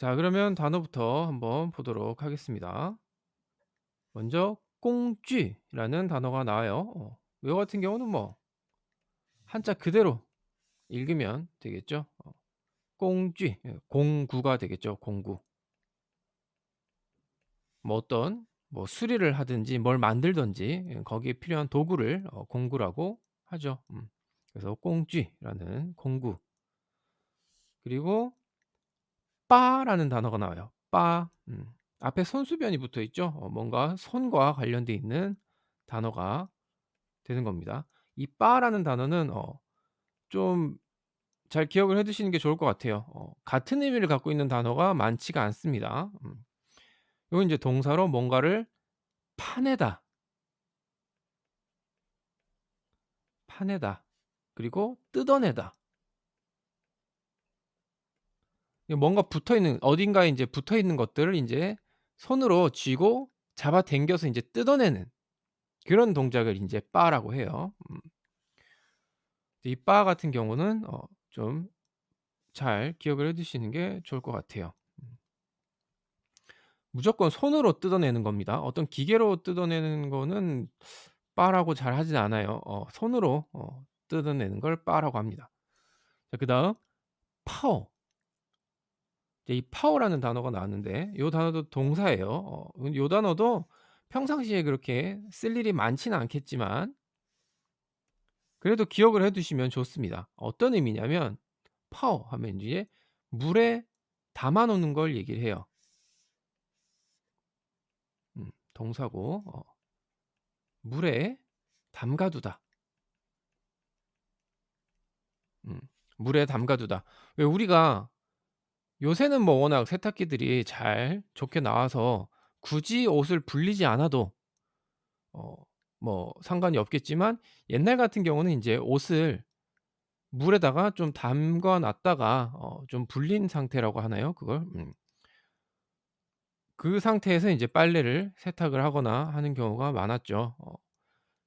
자 그러면 단어부터 한번 보도록 하겠습니다. 먼저 꽁쥐라는 단어가 나와요. 어 같은 경우는 뭐 한자 그대로 읽으면 되겠죠. 어 꽁쥐 예 공구가 되겠죠, 공구. 뭐 어떤 뭐 수리를 하든지 뭘 만들든지 예 거기에 필요한 도구를 어 공구라고 하죠. 음. 그래서 꽁쥐라는 공구. 그리고 빠라는 단어가 나와요. 빠. 음. 앞에 손수변이 붙어 있죠. 어 뭔가 손과 관련돼 있는 단어가 되는 겁니다. 이 빠라는 단어는 어 좀 잘 기억을 해 두시는 게 좋을 것 같아요. 어 같은 의미를 갖고 있는 단어가 많지가 않습니다. 음. 요건 인제 동사로 뭔가를 파내다. 파내다. 그리고 뜯어내다. 이 뭔가 붙어 있는 어딘가에 인제 붙어 있는 것들을 인제 손으로 쥐고 잡아 당겨서 인제 뜯어내는 그런 동작을 인제 빠라고 해요. 음. 이 빠 같은 경우는 어 좀 잘 기억을 해 두시는 게 좋을 것 같아요. 음. 무조건 손으로 뜯어내는 겁니다. 어떤 기계로 뜯어내는 거는 빠라고 잘 하진 않아요. 어 손으로 어 뜯어내는 걸 빠라고 합니다. 자 그다음 파워. 이 파워라는 단어가 나왔는데 요 단어도 동사예요. 어 요 단어도 평상시에 그렇게 쓸 일이 많지는 않겠지만 그래도 기억을 해 두시면 좋습니다. 어떤 의미냐면 파워 하면 인제 물에 담아 놓는 걸 얘기를 해요. 음 동사고 어 물에 담가 두다. 음 물에 담가 두다. 왜 우리가 요새는 뭐 워낙 세탁기들이 잘 좋게 나와서 굳이 옷을 불리지 않아도 어 뭐 상관이 없겠지만 옛날 같은 경우는 인제 옷을 물에다가 좀 담가 놨다가 어 좀 불린 상태라고 하나요 그걸? 음. 그 상태에서 인제 빨래를 세탁을 하거나 하는 경우가 많았죠. 어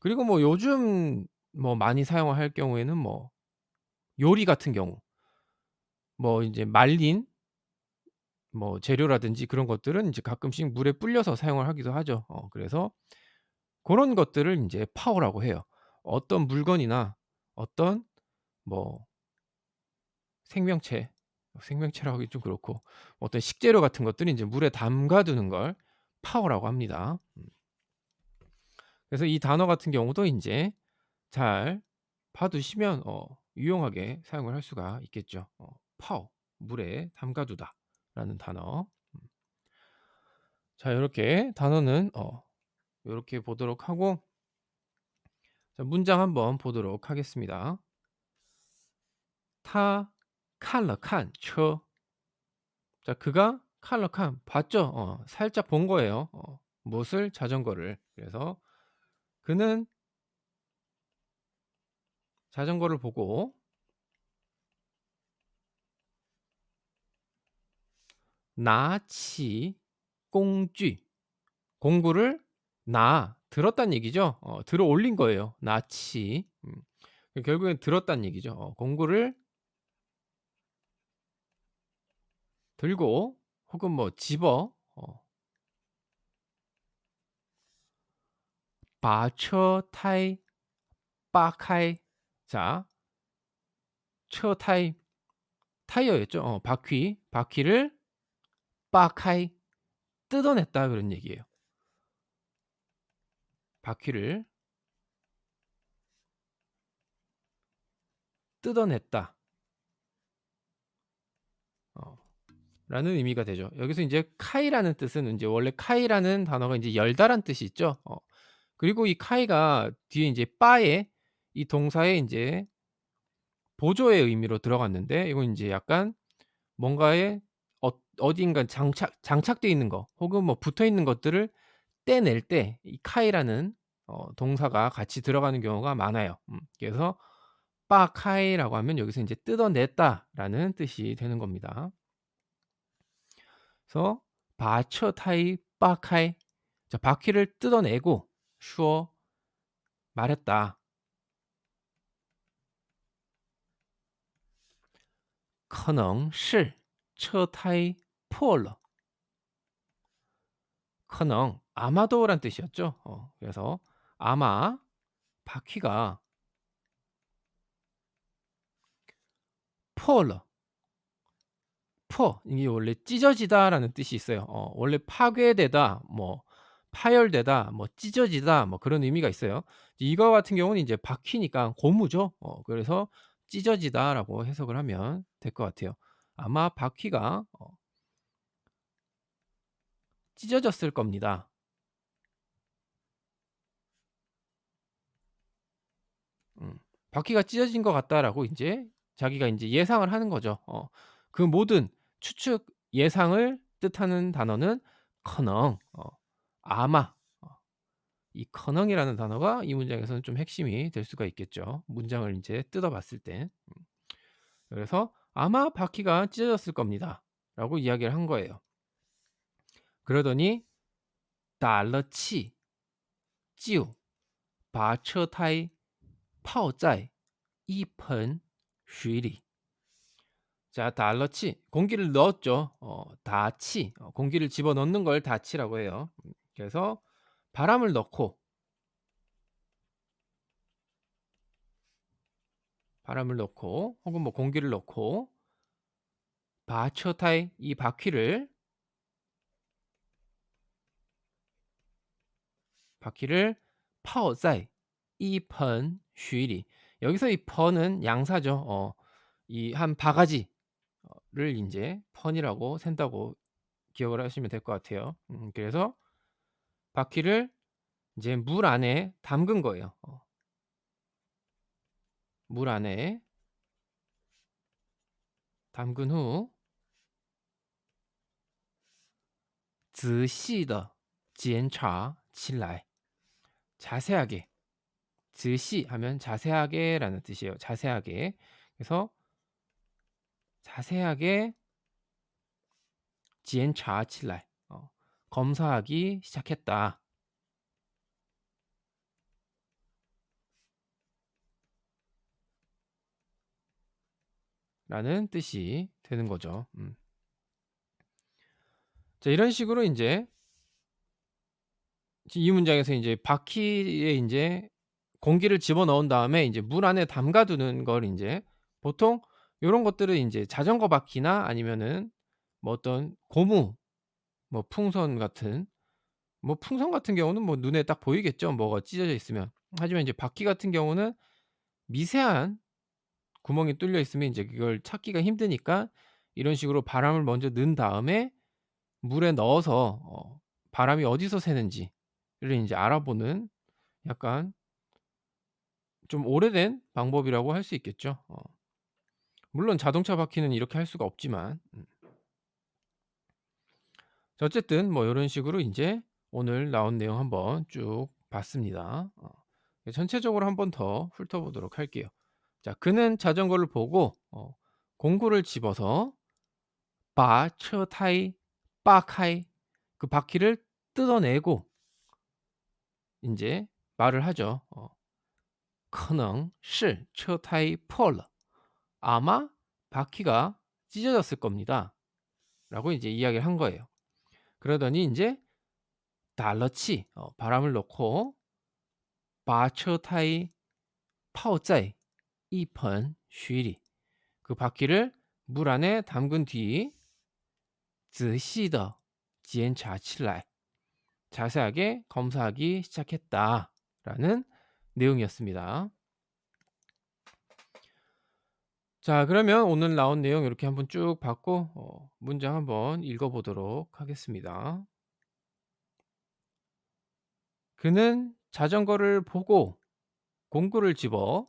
그리고 뭐 요즘 뭐 많이 사용할 경우에는 뭐 요리 같은 경우 뭐 인제 말린 뭐 재료라든지 그런 것들은 인제 가끔씩 물에 불려서 사용을 하기도 하죠. 어 그래서 고런 것들을 인제 파워라고 해요. 어떤 물건이나 어떤 뭐 생명체, 생명체라고 하기 좀 그렇고 어떤 식재료 같은 것들이 인제 물에 담가 두는 걸 파워라고 합니다. 음. 그래서 이 단어 같은 경우도 인제 잘 봐 두시면 어 유용하게 사용을 할 수가 있겠죠. 어 파워 물에 담가 두다 라는 단어. 음. 자, 이렇게 단어는 어, 이렇게 보도록 하고 자, 문장 한번 보도록 하겠습니다. 타 칼러칸 쳐. 자, 그가 칼러칸 봤죠? 어, 살짝 본 거예요. 어, 무엇을 자전거를. 그래서 그는 자전거를 보고 나치 공쥐 공구를 나 들었단 얘기죠. 어, 들어 올린 거예요. 나치 음. 그 결국엔 들었단 얘기죠. 어, 공구를 들고 혹은 뭐 집어 어. 바처 타이 빠카이 자 처 타이 타이어였죠. 어, 바퀴 바퀴를 扒开 뜯어냈다 그런 얘기예요. 바퀴를 뜯어냈다. 어 라는 의미가 되죠. 여기서 인제 카이라는 뜻은 인제 원래 카이라는 단어가 인제 열다란 뜻이 있죠. 어 그리고 이 카이가 뒤에 인제 빠에 이 동사에 인제 보조의 의미로 들어갔는데 이건 인제 약간 뭔가에 어 어딘가 장착 장착돼 있는 거 혹은 뭐 붙어 있는 것들을 떼낼 때 이 카이라는 어 동사가 같이 들어가는 경우가 많아요. 음 그래서 빠카이라고 하면 여기서 인제 뜯어냈다라는 뜻이 되는 겁니다. 그래서 바쳐타이 빠카이 자 바퀴를 뜯어내고 슈어 말했다. 커녕 실! 车胎 破了. 可能 아마도란 뜻이었죠. 어, 그래서 아마 바퀴가 破了. 퍼 이게 원래 찢어지다라는 뜻이 있어요. 어, 원래 파괴되다, 뭐 파열되다, 뭐 찢어지다, 뭐 그런 의미가 있어요. 이거 같은 경우는 이제 바퀴니까 고무죠. 어, 그래서 찢어지다라고 해석을 하면 될 것 같아요. 아마 바퀴가 어, 찢어졌을 겁니다. 음, 바퀴가 찢어진 것 같다라고 이제 자기가 이제 예상을 하는 거죠. 어, 그 모든 추측 예상을 뜻하는 단어는 커능, 어, 아마. 어, 이 커능이라는 단어가 이 문장에서는 좀 핵심이 될 수가 있겠죠. 문장을 이제 뜯어봤을 때. 음. 그래서 아마 바퀴가 찢어졌을 겁니다. 라고 이야기를 한 거예요. 그러더니 달러치 찌우 바처 타이 파오짜이 이盆 쉬리 자 달러치 공기를 넣었죠. 어, 다치 어, 공기를 집어넣는 걸 다치라고 해요. 그래서 바람을 넣고 바람을 넣고 혹은 뭐 공기를 넣고 바처타이 이 바퀴를 바퀴를 파오자이 이펀 쉬리 여기서 이 펀은 양사죠. 어, 이 한 바가지 를 인제 펀이라고 센다고 기억을 하시면 될 것 같아요. 음 그래서 바퀴를 이제 물 안에 담근 거예요. 어. 물 안에 담근 후 仔细地检查起来. 자세하게. 仔细 하면 자세하게라는 뜻이에요. 자세하게. 그래서 자세하게 检查起来 어, 검사하기 시작했다. 라는 뜻이 되는 거죠. 음. 자, 이런 식으로 이제 이 문장에서 이제 바퀴에 이제 공기를 집어넣은 다음에 이제 물 안에 담가두는 걸 이제 보통 요런 것들은 인제 자전거 바퀴나 아니면은 뭐 어떤 고무 뭐 풍선 같은 뭐 풍선 같은 경우는 뭐 눈에 딱 보이겠죠, 뭐가 찢어져 있으면. 하지만 이제 바퀴 같은 경우는 미세한 구멍이 뚫려 있으면 인제 그걸 찾기가 힘드니까 이런 식으로 바람을 먼저 넣은 다음에 물에 넣어서 어 바람이 어디서 새는지를 인제 알아보는 약간 좀 오래된 방법이라고 할 수 있겠죠. 어. 물론 자동차 바퀴는 이렇게 할 수가 없지만 음. 자 어쨌든 뭐 요런 식으로 인제 오늘 나온 내용 한번 쭉 봤습니다. 어. 전체적으로 한번 더 훑어보도록 할게요. 자 그는 자전거를 보고 어 공구를 집어서 바车胎 빠카이 그 바퀴를 뜯어내고 인제 말을 하죠. 어. 可能是车胎破了 아마 바퀴가 찢어졌을 겁니다. 라고 이제 이야기를 한 거예요. 그러더니 이제 달러치 어, 바람을 넣고 바처타이 파오짜이 이펀 쉬리 그 바퀴를 물 안에 담근 뒤 즈시더 지엔차칠라이 자세하게 검사하기 시작했다 라는 내용이었습니다. 자 그러면 오늘 나온 내용 이렇게 한번 쭉 봤고 어, 문장 한번 읽어보도록 하겠습니다. 그는 자전거를 보고 공구를 집어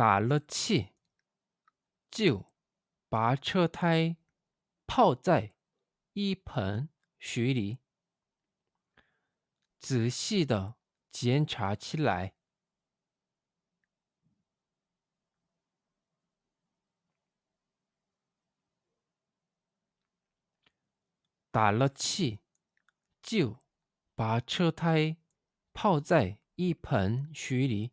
打了气，就把车胎泡在一盆水里，仔细的检查起来。打了气，就把车胎泡在一盆水里，